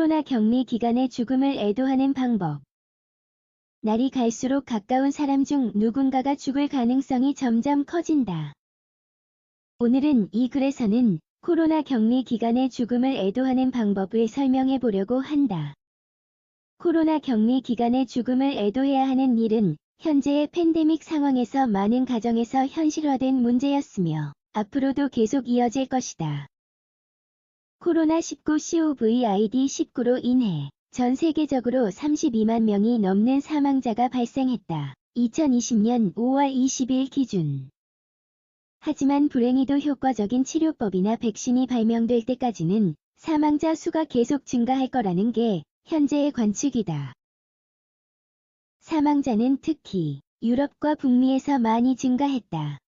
코로나 격리 기간에 죽음을 애도하는 방법. 날이 갈수록 가까운 사람 중 누군가가 죽을 가능성이 점점 커진다. 오늘은 이 글에서는 코로나 격리 기간에 죽음을 애도하는 방법을 설명해 보려고 한다. 코로나 격리 기간에 죽음을 애도해야 하는 일은 현재의 팬데믹 상황에서 많은 가정에서 현실화된 문제였으며 앞으로도 계속 이어질 것이다. 코로나19 COVID-19로 인해 전 세계적으로 32만 명이 넘는 사망자가 발생했다. 2020년 5월 20일 기준. 하지만 불행히도 효과적인 치료법이나 백신이 발명될 때까지는 사망자 수가 계속 증가할 거라는 게 현재의 관측이다. 사망자는 특히 유럽과 북미에서 많이 증가했다.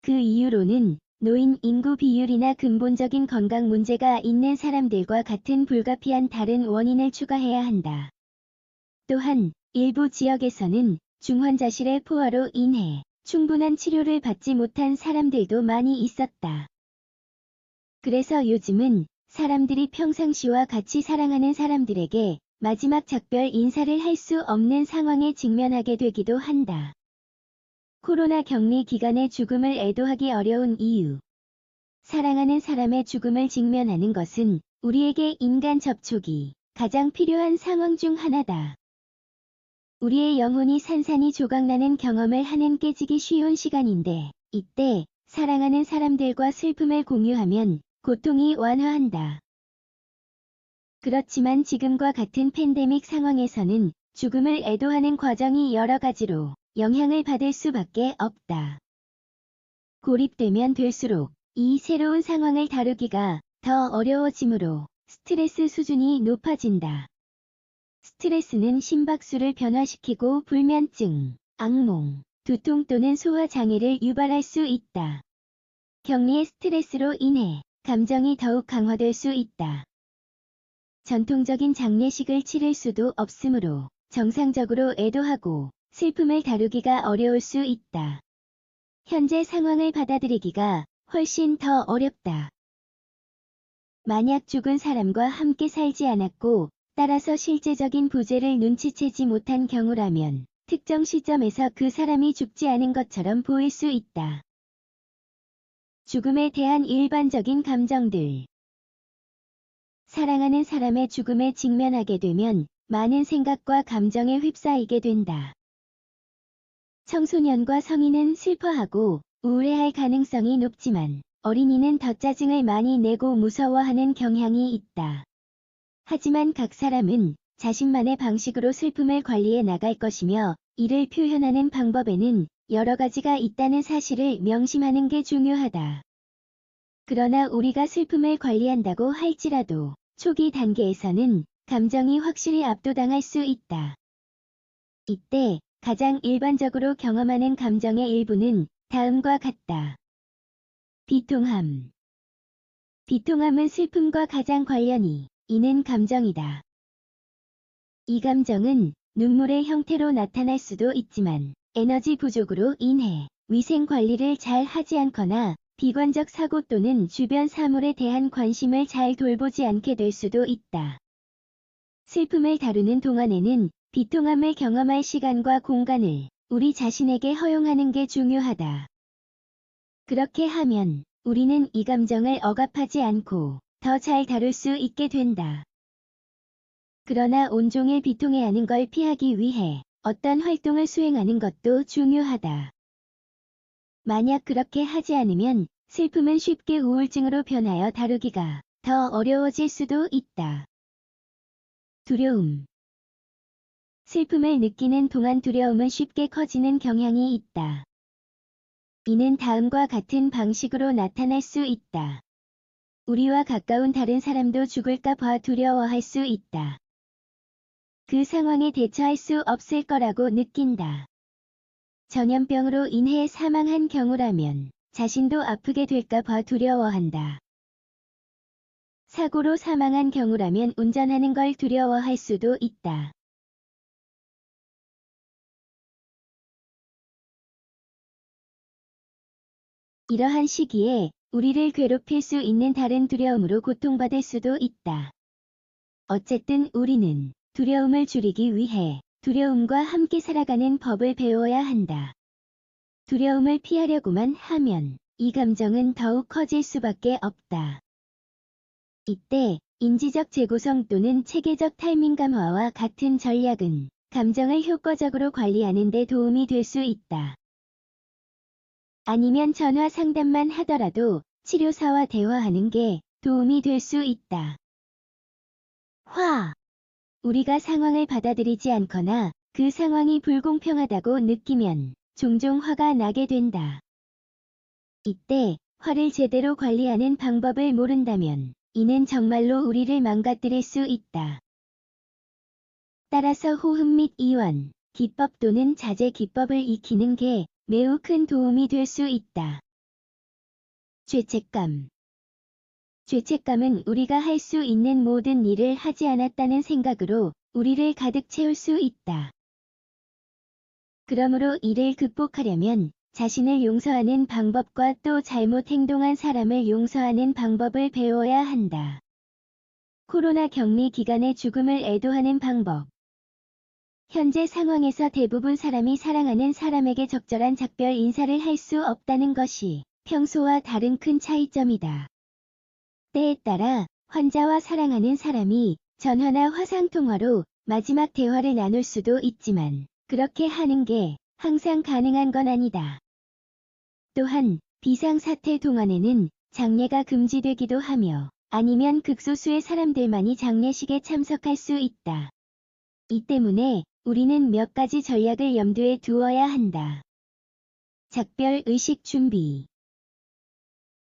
그 이유로는 노인 인구 비율이나 근본적인 건강 문제가 있는 사람들과 같은 불가피한 다른 원인을 추가해야 한다. 또한 일부 지역에서는 중환자실의 포화로 인해 충분한 치료를 받지 못한 사람들도 많이 있었다. 그래서 요즘은 사람들이 평상시와 같이 사랑하는 사람들에게 마지막 작별 인사를 할 수 없는 상황에 직면하게 되기도 한다. 코로나 격리 기간에 죽음을 애도하기 어려운 이유. 사랑하는 사람의 죽음을 직면하는 것은 우리에게 인간 접촉이 가장 필요한 상황 중 하나다. 우리의 영혼이 산산이 조각나는 경험을 하는 깨지기 쉬운 시간인데, 이때 사랑하는 사람들과 슬픔을 공유하면 고통이 완화한다. 그렇지만 지금과 같은 팬데믹 상황에서는 죽음을 애도하는 과정이 여러 가지로 영향을 받을 수밖에 없다. 고립되면 될수록 이 새로운 상황을 다루기가 더 어려워지므로 스트레스 수준이 높아진다. 스트레스는 심박수를 변화시키고 불면증, 악몽, 두통 또는 소화 장애를 유발할 수 있다. 격리의 스트레스로 인해 감정이 더욱 강화될 수 있다. 전통적인 장례식을 치를 수도 없으므로 정상적으로 애도하고 슬픔을 다루기가 어려울 수 있다. 현재 상황을 받아들이기가 훨씬 더 어렵다. 만약 죽은 사람과 함께 살지 않았고 따라서 실제적인 부재를 눈치채지 못한 경우라면 특정 시점에서 그 사람이 죽지 않은 것처럼 보일 수 있다. 죽음에 대한 일반적인 감정들 사랑하는 사람의 죽음에 직면하게 되면 많은 생각과 감정에 휩싸이게 된다. 청소년과 성인은 슬퍼하고 우울해할 가능성이 높지만 어린이는 더 짜증을 많이 내고 무서워하는 경향이 있다. 하지만 각 사람은 자신만의 방식으로 슬픔을 관리해 나갈 것이며 이를 표현하는 방법에는 여러 가지가 있다는 사실을 명심하는 게 중요하다. 그러나 우리가 슬픔을 관리한다고 할지라도 초기 단계에서는 감정이 확실히 압도당할 수 있다. 이때 가장 일반적으로 경험하는 감정의 일부는 다음과 같다. 비통함. 비통함은 슬픔과 가장 관련이 있는 감정이다. 이 감정은 눈물의 형태로 나타날 수도 있지만 에너지 부족으로 인해 위생 관리를 잘 하지 않거나 비관적 사고 또는 주변 사물에 대한 관심을 잘 돌보지 않게 될 수도 있다. 슬픔을 다루는 동안에는 비통함을 경험할 시간과 공간을 우리 자신에게 허용하는 게 중요하다. 그렇게 하면 우리는 이 감정을 억압하지 않고 더 잘 다룰 수 있게 된다. 그러나 온종일 비통해 하는 걸 피하기 위해 어떤 활동을 수행하는 것도 중요하다. 만약 그렇게 하지 않으면 슬픔은 쉽게 우울증으로 변하여 다루기가 더 어려워질 수도 있다. 두려움. 슬픔을 느끼는 동안 두려움은 쉽게 커지는 경향이 있다. 이는 다음과 같은 방식으로 나타날 수 있다. 우리와 가까운 다른 사람도 죽을까 봐 두려워할 수 있다. 그 상황에 대처할 수 없을 거라고 느낀다. 전염병으로 인해 사망한 경우라면 자신도 아프게 될까 봐 두려워한다. 사고로 사망한 경우라면 운전하는 걸 두려워할 수도 있다. 이러한 시기에 우리를 괴롭힐 수 있는 다른 두려움으로 고통받을 수도 있다. 어쨌든 우리는 두려움을 줄이기 위해 두려움과 함께 살아가는 법을 배워야 한다. 두려움을 피하려고만 하면 이 감정은 더욱 커질 수밖에 없다. 이때 인지적 재구성 또는 체계적 타이밍 감화와 같은 전략은 감정을 효과적으로 관리하는 데 도움이 될 수 있다. 아니면 전화 상담만 하더라도 치료사와 대화하는 게 도움이 될 수 있다. 화. 우리가 상황을 받아들이지 않거나 그 상황이 불공평하다고 느끼면 종종 화가 나게 된다. 이때 화를 제대로 관리하는 방법을 모른다면 이는 정말로 우리를 망가뜨릴 수 있다. 따라서 호흡 및 이완, 기법 또는 자제 기법을 익히는 게 매우 큰 도움이 될 수 있다. 죄책감 죄책감은 우리가 할 수 있는 모든 일을 하지 않았다는 생각으로 우리를 가득 채울 수 있다. 그러므로 이를 극복하려면 자신을 용서하는 방법과 또 잘못 행동한 사람을 용서하는 방법을 배워야 한다. 코로나 격리 기간에 죽음을 애도하는 방법. 현재 상황에서 대부분 사람이 사랑하는 사람에게 적절한 작별 인사를 할 수 없다는 것이 평소와 다른 큰 차이점이다. 때에 따라 환자와 사랑하는 사람이 전화나 화상통화로 마지막 대화를 나눌 수도 있지만 그렇게 하는 게 항상 가능한 건 아니다. 또한 비상사태 동안에는 장례가 금지되기도 하며 아니면 극소수의 사람들만이 장례식에 참석할 수 있다. 이 때문에 우리는 몇 가지 전략을 염두에 두어야 한다. 작별 의식 준비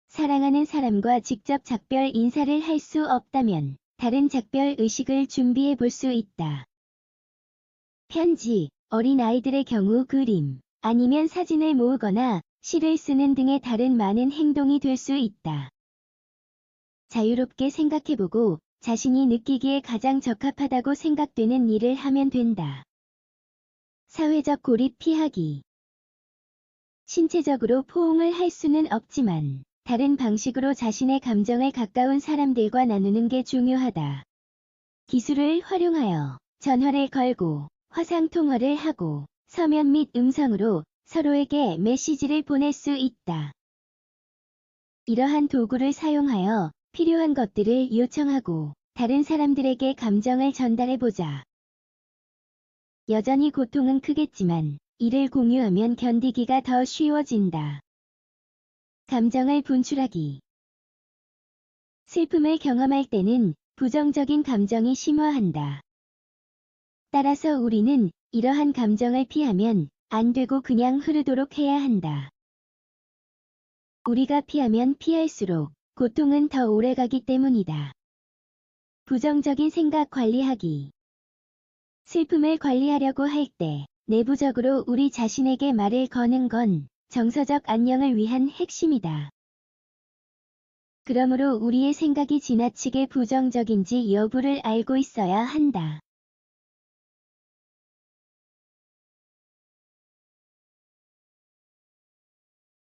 사랑하는 사람과 직접 작별 인사를 할 수 없다면 다른 작별 의식을 준비해 볼 수 있다. 편지, 어린 아이들의 경우 그림, 아니면 사진을 모으거나 시를 쓰는 등의 다른 많은 행동이 될 수 있다. 자유롭게 생각해보고 자신이 느끼기에 가장 적합하다고 생각되는 일을 하면 된다. 사회적 고립 피하기 신체적으로 포옹을 할 수는 없지만 다른 방식으로 자신의 감정을 가까운 사람들과 나누는 게 중요하다. 기술을 활용하여 전화를 걸고 화상 통화를 하고 서면 및 음성으로 서로에게 메시지를 보낼 수 있다. 이러한 도구를 사용하여 필요한 것들을 요청하고 다른 사람들에게 감정을 전달해보자. 여전히 고통은 크겠지만 이를 공유하면 견디기가 더 쉬워진다. 감정을 분출하기 슬픔을 경험할 때는 부정적인 감정이 심화한다. 따라서 우리는 이러한 감정을 피하면 안 되고 그냥 흐르도록 해야 한다. 우리가 피하면 피할수록 고통은 더 오래 가기 때문이다. 부정적인 생각 관리하기 슬픔을 관리하려고 할 때 내부적으로 우리 자신에게 말을 거는 건 정서적 안녕을 위한 핵심이다. 그러므로 우리의 생각이 지나치게 부정적인지 여부를 알고 있어야 한다.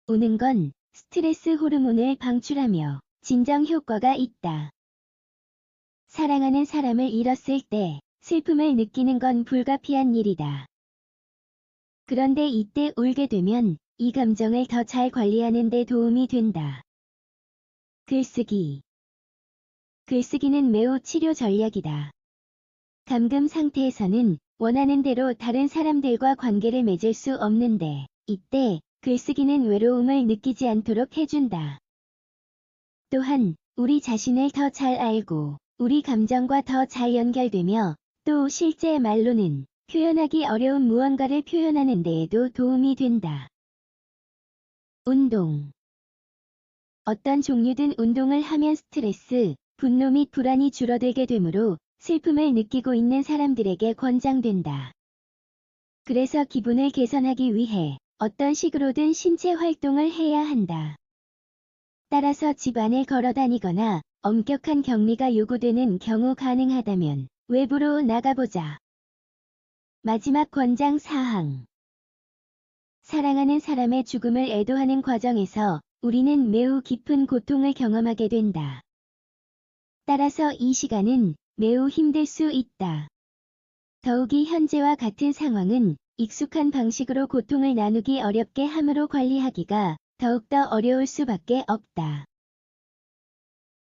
우는 건 스트레스 호르몬을 방출하며 진정 효과가 있다. 사랑하는 사람을 잃었을 때 슬픔을 느끼는 건 불가피한 일이다. 그런데 이때 울게 되면 이 감정을 더 잘 관리하는 데 도움이 된다. 글쓰기 글쓰기는 매우 치료 전략이다. 감금 상태에서는 원하는 대로 다른 사람들과 관계를 맺을 수 없는데 이때 글쓰기는 외로움을 느끼지 않도록 해준다. 또한 우리 자신을 더 잘 알고 우리 감정과 더 잘 연결되며 또 실제 말로는 표현하기 어려운 무언가를 표현하는 데에도 도움이 된다. 운동 어떤 종류든 운동을 하면 스트레스, 분노 및 불안이 줄어들게 되므로 슬픔을 느끼고 있는 사람들에게 권장된다. 그래서 기분을 개선하기 위해 어떤 식으로든 신체 활동을 해야 한다. 따라서 집 안을 걸어 다니거나 엄격한 격리가 요구되는 경우 가능하다면 외부로 나가보자. 마지막 권장 사항. 사랑하는 사람의 죽음을 애도하는 과정에서 우리는 매우 깊은 고통을 경험하게 된다. 따라서 이 시간은 매우 힘들 수 있다. 더욱이 현재와 같은 상황은 익숙한 방식으로 고통을 나누기 어렵게 함으로 관리하기가 더욱더 어려울 수밖에 없다.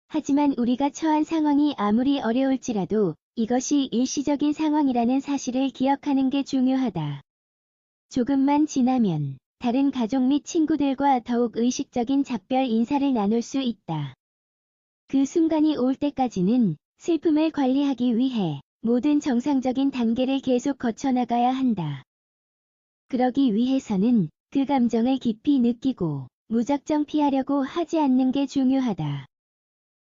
하지만 우리가 처한 상황이 아무리 어려울지라도 이것이 일시적인 상황이라는 사실을 기억하는 게 중요하다. 조금만 지나면 다른 가족 및 친구들과 더욱 의식적인 작별 인사를 나눌 수 있다. 그 순간이 올 때까지는 슬픔을 관리하기 위해 모든 정상적인 단계를 계속 거쳐나가야 한다. 그러기 위해서는 그 감정을 깊이 느끼고 무작정 피하려고 하지 않는 게 중요하다.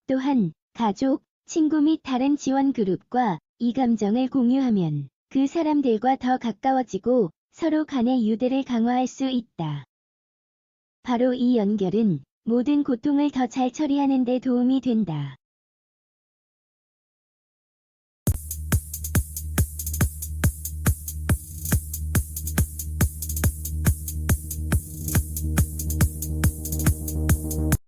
또한 가족, 친구 및 다른 지원 그룹과 이 감정을 공유하면 그 사람들과 더 가까워지고 서로 간의 유대를 강화할 수 있다. 바로 이 연결은 모든 고통을 더 잘 처리하는 데 도움이 된다.